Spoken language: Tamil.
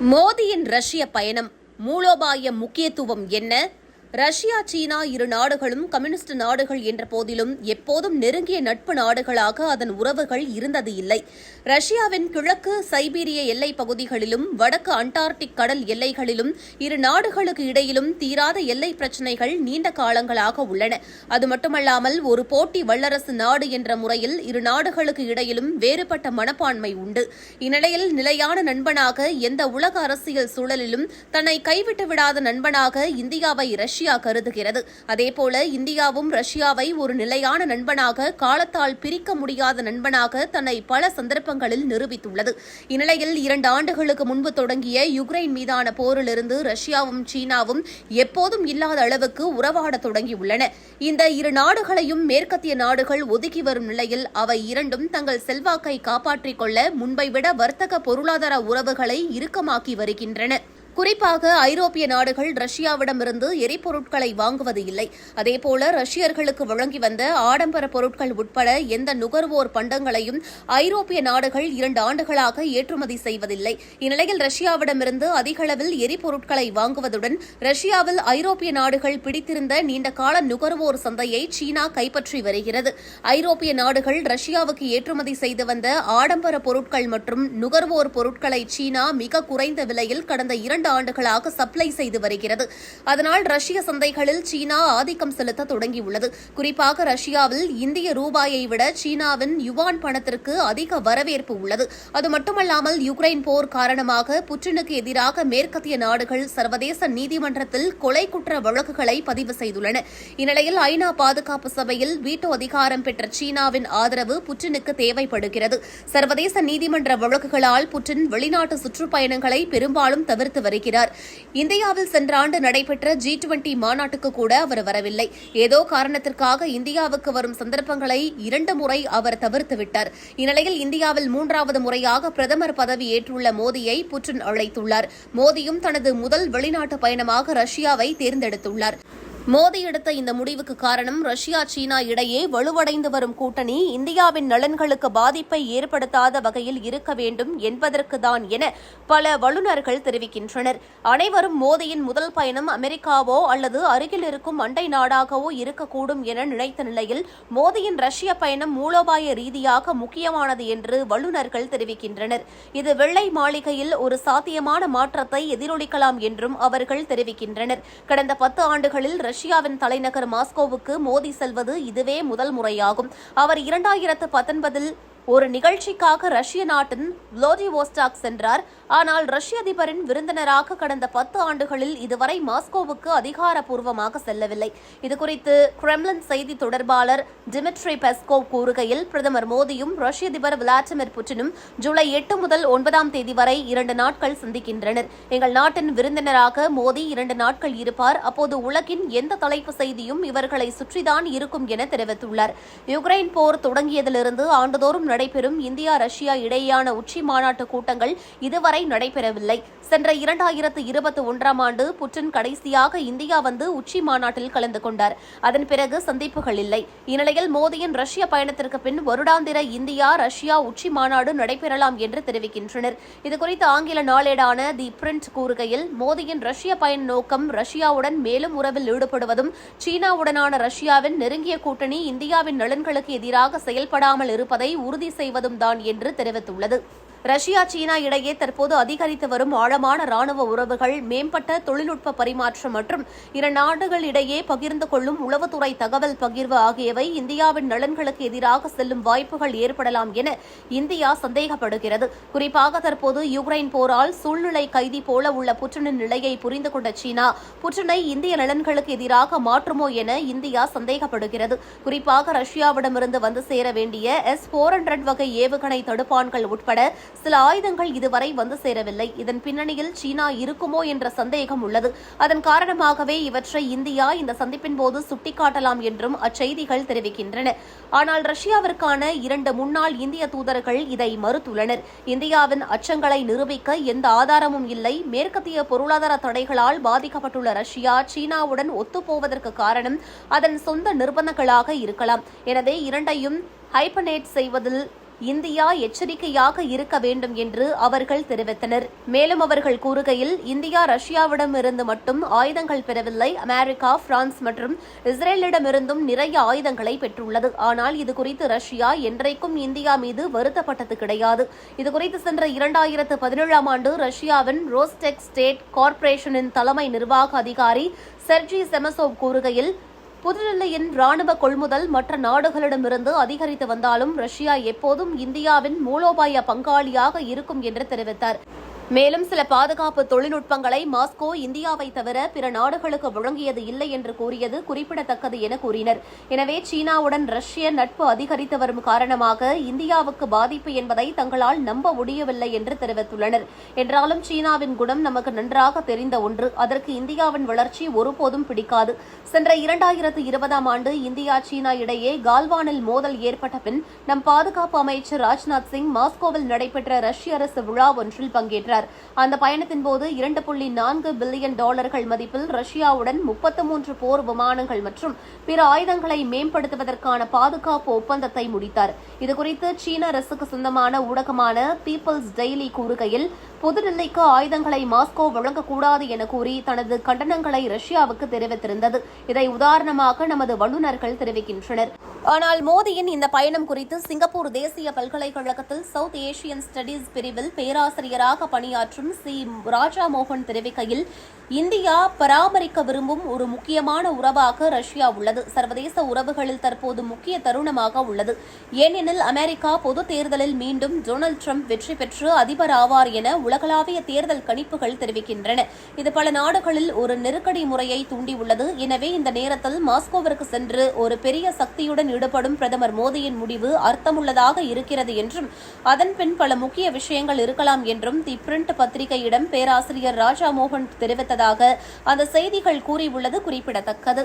மோடியின் ரஷ்ய பயணம் மூலோபாய முக்கியத்துவம் என்ன? ரஷ்யா சீனா இரு நாடுகளும் கம்யூனிஸ்ட் நாடுகள் என்ற போதிலும் எப்போதும் நெருங்கிய நட்பு நாடுகளாக அதன் உறவுகள் இருந்தது இல்லை. ரஷ்யாவின் கிழக்கு சைபீரிய எல்லைப் பகுதிகளிலும் வடக்கு அண்டார்டிக் கடல் எல்லைகளிலும் இரு நாடுகளுக்கு இடையிலும் தீராத எல்லை பிரச்சினைகள் நீண்ட காலங்களாக உள்ளன. அது மட்டுமல்லாமல் ஒரு போட்டி வல்லரசு நாடு என்ற முறையில் இரு நாடுகளுக்கு இடையிலும் வேறுபட்ட மனப்பான்மை உண்டு. இந்நிலையில் நிலையான நண்பனாக எந்த உலக அரசியல் சூழலிலும் தன்னை கைவிட்டு விடாத நண்பனாக இந்தியாவை ரஷ்யா கருதுகிறது. அதேபோல இந்தியாவும் ரஷ்யாவை ஒரு நிலையான நண்பனாக காலத்தால் பிரிக்க முடியாத நண்பனாக தன்னை பல சந்தர்ப்பங்களில் நிரூபித்துள்ளது. இந்நிலையில் இரண்டு ஆண்டுகளுக்கு முன்பு தொடங்கிய யுக்ரைன் மீதான போரிலிருந்து ரஷ்யாவும் சீனாவும் எப்போதும் இல்லாத அளவுக்கு உறவாட தொடங்கியுள்ளன. இந்த இரு நாடுகளையும் மேற்கத்திய நாடுகள் ஒதுக்கி வரும் நிலையில் அவை இரண்டும் தங்கள் செல்வாக்கை காப்பாற்றிக் கொள்ள முன்பை விட வர்த்தக பொருளாதார உறவுகளை இறுக்கமாக்கி வருகின்றன. குறிப்பாக ஐரோப்பிய நாடுகள் ரஷ்யாவிடமிருந்து எரிபொருட்களை வாங்குவது இல்லை. அதேபோல ரஷ்யர்களுக்கு வழங்கி வந்த ஆடம்பர பொருட்கள் உட்பட எந்த நுகர்வோர் பண்டங்களையும் ஐரோப்பிய நாடுகள் இரண்டு ஆண்டுகளாக ஏற்றுமதி செய்வதில்லை. இந்நிலையில் ரஷ்யாவிடமிருந்து அதிக அளவில் எரிபொருட்களை வாங்குவதுடன் ரஷ்யாவில் ஐரோப்பிய நாடுகள் பிடித்திருந்த நீண்ட கால நுகர்வோர் சந்தையை சீனா கைப்பற்றி வருகிறது. ஐரோப்பிய நாடுகள் ரஷ்யாவுக்கு ஏற்றுமதி செய்து வந்த ஆடம்பர பொருட்கள் மற்றும் நுகர்வோர் பொருட்களை சீனா மிக குறைந்த விலையில் கடந்த இரண்டு இரண்டு ஆண்டுகளாக சப்ளை செய்து வருகிறது. அதனால் ரஷ்ய சந்தைகளில் சீனா ஆதிக்கம் செலுத்த தொடங்கியுள்ளது. குறிப்பாக ரஷ்யாவில் இந்திய ரூபாயை விட சீனாவின் யுவான் பணத்திற்கு அதிக வரவேற்பு உள்ளது. அது மட்டுமல்லாமல் யுக்ரைன் போர் காரணமாக புட்டினுக்கு எதிராக மேற்கத்திய நாடுகள் சர்வதேச நீதிமன்றத்தில் கொலை குற்ற வழக்குகளை பதிவு செய்துள்ளன. இந்நிலையில் ஐநா பாதுகாப்பு சபையில் வீட்டோ அதிகாரம் பெற்ற சீனாவின் ஆதரவு புட்டினுக்கு தேவைப்படுகிறது. சர்வதேச நீதிமன்ற வழக்குகளால் புட்டின் வெளிநாட்டு சுற்றுப்பயணங்களை பெரும்பாலும் தவிர்த்து வருகிறது. வருகிறார் இந்தியாவில் சென்ற ஆண்டு நடைபெற்ற ஜி டுவெண்டி மாநாட்டுக்கு கூட அவர் வரவில்லை. ஏதோ காரணத்திற்காக இந்தியாவுக்கு வரும் சந்தர்ப்பங்களை இரண்டு முறை அவர் தவிர்த்துவிட்டார் இந்நிலையில் இந்தியாவில் மூன்றாவது முறையாக பிரதமர் பதவி ஏற்றுள்ள மோடியை புட்டின் அழைத்துள்ளார். மோடியும் தனது முதல் வெளிநாட்டு பயணமாக ரஷ்யாவை தேர்ந்தெடுத்துள்ளார். மோடி எடுத்த இந்த முடிவுக்கு காரணம் ரஷ்யா சீனா இடையே வலுவடைந்து வரும் கூட்டணி. இந்தியாவின் நலன்களுக்கு பாதிப்பை ஏற்படுத்தாத வகையில் இருக்க வேண்டும் என்பதற்குதான் என பல வல்லுநர்கள் தெரிவிக்கின்றனர். அனைவரும் மோடியின் முதல் பயணம் அமெரிக்காவோ அல்லது அருகில் இருக்கும் அண்டை நாடாகவோ இருக்கக்கூடும் என நினைத்த நிலையில் மோடியின் ரஷ்ய பயணம் மூலோபாய ரீதியாக முக்கியமானது என்று வல்லுநர்கள் தெரிவிக்கின்றனர். இது வெள்ளை மாளிகையில் ஒரு சாத்தியமான மாற்றத்தை எதிரொலிக்கலாம் என்றும் அவர்கள் தெரிவிக்கின்றனர். கடந்த பத்து ஆண்டுகளில் ரஷ்யாவின் தலைநகர் மாஸ்கோவுக்கு மோடி செல்வது இதுவே முதல் முறையாகும். அவர் இரண்டாயிரத்து பத்தொன்பதில் ஒரு நிகழ்ச்சிக்காக ரஷ்ய நாட்டின் விளாடிவோஸ்டாக் சென்றார். ஆனால் ரஷ்ய அதிபரின் விருந்தினராக கடந்த பத்து ஆண்டுகளில் இதுவரை மாஸ்கோவுக்கு அதிகாரப்பூர்வமாக செல்லவில்லை. இதுகுறித்து கிரெம்லின் செய்தி தொடர்பாளர் டிமிட்ரி பெஸ்கோவ் கூறுகையில் பிரதமர் மோடியும் ரஷ்ய அதிபர் விளாடிமிர் புட்டினும் ஜூலை எட்டு முதல் ஒன்பதாம் தேதி வரை இரண்டு நாட்கள் சந்திக்கின்றனர். எங்கள் நாட்டின் விருந்தினராக மோடி இரண்டு நாட்கள் இருப்பார். அப்போது உலகின் எந்த தலைப்பு செய்தியும் இவர்களை சுற்றிதான் இருக்கும் என தெரிவித்துள்ளார். யுக்ரைன் போர் தொடங்கியதிலிருந்து ஆண்டுதோறும் நடைபெறும் இந்தியா ரஷ்யா இடையேயான உச்சி மாநாட்டு கூட்டங்கள் இதுவரை நடைபெறவில்லை. சென்ற இரண்டாயிரத்து இருபத்தி ஒன்றாம் ஆண்டு புட்டின் கடைசியாக இந்தியா வந்து உச்சி மாநாட்டில் கலந்து கொண்டார். அதன் பிறகு சந்திப்புகள் இல்லை. இந்நிலையில் மோடியின் ரஷ்ய பயணத்திற்கு பின் வருடாந்திர இந்தியா ரஷ்யா உச்சி மாநாடு நடைபெறலாம் என்று தெரிவிக்கின்றனர். இதுகுறித்து ஆங்கில நாளேடான தி பிரிண்ட் கூறுகையில் மோடியின் ரஷ்ய பயண நோக்கம் ரஷ்யாவுடன் மேலும் உறவில் ஈடுபடுவதும் சீனாவுடனான ரஷ்யாவின் நெருங்கிய கூட்டணி இந்தியாவின் நலன்களுக்கு எதிராக செயல்படாமல் இருப்பதை உறுதி செய்வதும் தான் என்று தெரிவித்துள்ளது. ரஷ்யா சீனா இடையே தற்போது அதிகரித்து வரும் ஆழமான ராணுவ உறவுகள் மேம்பட்ட தொழில்நுட்ப பரிமாற்றம் மற்றும் இரு நாடுகள் இடையே பகிர்ந்து கொள்ளும் உளவுத்துறை தகவல் பகிர்வு ஆகியவை இந்தியாவின் நலன்களுக்கு எதிராக செல்லும் வாய்ப்புகள் ஏற்படலாம் என இந்தியா சந்தேகப்படுகிறது. குறிப்பாக தற்போது யுக்ரைன் போரால் சூழ்நிலை கைதி போல உள்ள புட்டினின் நிலையை புரிந்து கொண்ட சீனா புட்டினை இந்திய நலன்களுக்கு எதிராக மாற்றுமோ என இந்தியா சந்தேகப்படுகிறது. குறிப்பாக ரஷ்யாவிடமிருந்து வந்து சேர வேண்டிய எஸ் போர் ஹண்ட்ரட் வகை ஏவுகணை தடுப்பான்கள் உட்பட சில ஆயுதங்கள் இதுவரை வந்து சேரவில்லை. இதன் பின்னணியில் சீனா இருக்குமோ என்ற சந்தேகம் உள்ளது. அதன் காரணமாகவே இவற்றை இந்தியா இந்த சந்திப்பின் போது சுட்டிக்காட்டலாம் என்றும் அச்செய்திகள் தெரிவிக்கின்றன. ஆனால் ரஷ்யாவிற்கான இரண்டு முன்னாள் இந்திய தூதர்கள் இதை மறுத்துள்ளனர். இந்தியாவின் அச்சங்களை நிரூபிக்க எந்த ஆதாரமும் இல்லை. மேற்கத்திய பொருளாதார தடைகளால் பாதிக்கப்பட்டுள்ள ரஷ்யா சீனாவுடன் ஒத்துப்போவதற்கு காரணம் அதன் சொந்த நிர்பந்தங்களாக இருக்கலாம். எனவே இரண்டையும் ஹைபனேட் செய்வதில் இந்தியா எச்சரிக்கையாக இருக்க வேண்டும் என்று அவர்கள் தெரிவித்தனர். மேலும் அவர்கள் கூறுகையில் இந்தியா ரஷ்யாவிடமிருந்து மட்டும் ஆயுதங்கள் பெறவில்லை. அமெரிக்கா பிரான்ஸ் மற்றும் இஸ்ரேலிடமிருந்தும் நிறைய ஆயுதங்களை பெற்றுள்ளது. ஆனால் இது குறித்து ரஷ்யா என்றைக்கும் இந்தியா மீது வருத்தப்பட்டது கிடையாது. இது குறித்து சென்ற இரண்டாயிரத்து பதினேழாம் ஆண்டு ரஷ்யாவின் ரோஸ்டெக் ஸ்டேட் கார்ப்பரேஷனின் தலைமை நிர்வாக அதிகாரி செர்ஜி செமசோவ் கூறுகையில் புதுடில்லியின் ராணுவ கொள்முதல் மற்ற நாடுகளிடமிருந்து அதிகரித்து வந்தாலும் ரஷ்யா எப்போதும் இந்தியாவின் மூலோபாய பங்காளியாக இருக்கும் என்று தெரிவித்தார். மேலும் சில பாதுகாப்பு தொழில்நுட்பங்களை மாஸ்கோ இந்தியாவை தவிர பிற நாடுகளுக்கு வழங்கியது இல்லை என்று கூறியது குறிப்பிடத்தக்கது என கூறினர். எனவே சீனாவுடன் ரஷ்ய நட்பு அதிகரித்து வரும் காரணமாக இந்தியாவுக்கு பாதிப்பு என்பதை தங்களால் நம்ப முடியவில்லை என்று தெரிவித்துள்ளனர். என்றாலும் சீனாவின் குணம் நமக்கு நன்றாக தெரிந்த ஒன்று. அதற்கு இந்தியாவின் வளர்ச்சி ஒருபோதும் பிடிக்காது. சென்ற இரண்டாயிரத்து இருபதாம் ஆண்டு இந்தியா சீனா இடையே கால்வானில் மோதல் ஏற்பட்ட பின் நம் பாதுகாப்பு அமைச்சர் ராஜ்நாத் சிங் மாஸ்கோவில் நடைபெற்ற ரஷ்ய அரசு விழா ஒன்றில் பங்கேற்றார். அந்த பயணத்தின் போது இரண்டு புள்ளி நான்கு பில்லியன் டாலர்கள் மதிப்பில் ரஷ்யாவுடன் முப்பத்து மூன்று போர் விமானங்கள் மற்றும் பிற ஆயுதங்களை மேம்படுத்துவதற்கான பாதுகாப்பு ஒப்பந்தத்தை முடித்தார். இதுகுறித்து சீன அரசுக்கு சொந்தமான ஊடகமான பீப்பிள்ஸ் டெய்லி கூறுகையில் புதுடில்லிக்கு ஆயுதங்களை மாஸ்கோ வழங்கக்கூடாது என கூறி தனது கண்டனங்களை ரஷ்யாவுக்கு தெரிவித்திருந்தது. இதை உதாரணமாக நமது வல்லுநர்கள் தெரிவிக்கின்றனர். ஆனால் மோடியின் இந்த பயணம் குறித்து சிங்கப்பூர் தேசிய பல்கலைக்கழகத்தில் சவுத் ஏசியன் ஸ்டடீஸ் பிரிவில் பேராசிரியராக பணியாற்றும் சி. ராஜா மோகன் தெரிவிக்கையில் இந்தியா பராமரிக்க விரும்பும் ஒரு முக்கியமான உறவாக ரஷ்யா உள்ளது. சர்வதேச உறவுகளில் தற்போது முக்கிய தருணமாக உள்ளது. ஏனெனில் அமெரிக்கா பொது தேர்தலில் மீண்டும் டொனால்டு ட்ரம்ப் வெற்றி பெற்று அதிபர் ஆவார் என உலகளாவிய தேர்தல் கணிப்புகள் தெரிவிக்கின்றன. இது பல நாடுகளில் ஒரு நெருக்கடி முறையை தூண்டியுள்ளது. எனவே இந்த நேரத்தில் மாஸ்கோவிற்கு சென்று ஒரு பெரிய சக்தியுடன் ஈடுபடும் பிரதமர் மோடியின் முடிவு அர்த்தமுள்ளதாக இருக்கிறது என்றும் அதன்பின் பல முக்கிய விஷயங்கள் இருக்கலாம் என்றும் தி பிரிண்ட் பத்திரிகையிடம் பேராசிரியர் ராஜா மோகன் தெரிவித்ததாக அந்த செய்திகள் கூறியுள்ளது குறிப்பிடத்தக்கது.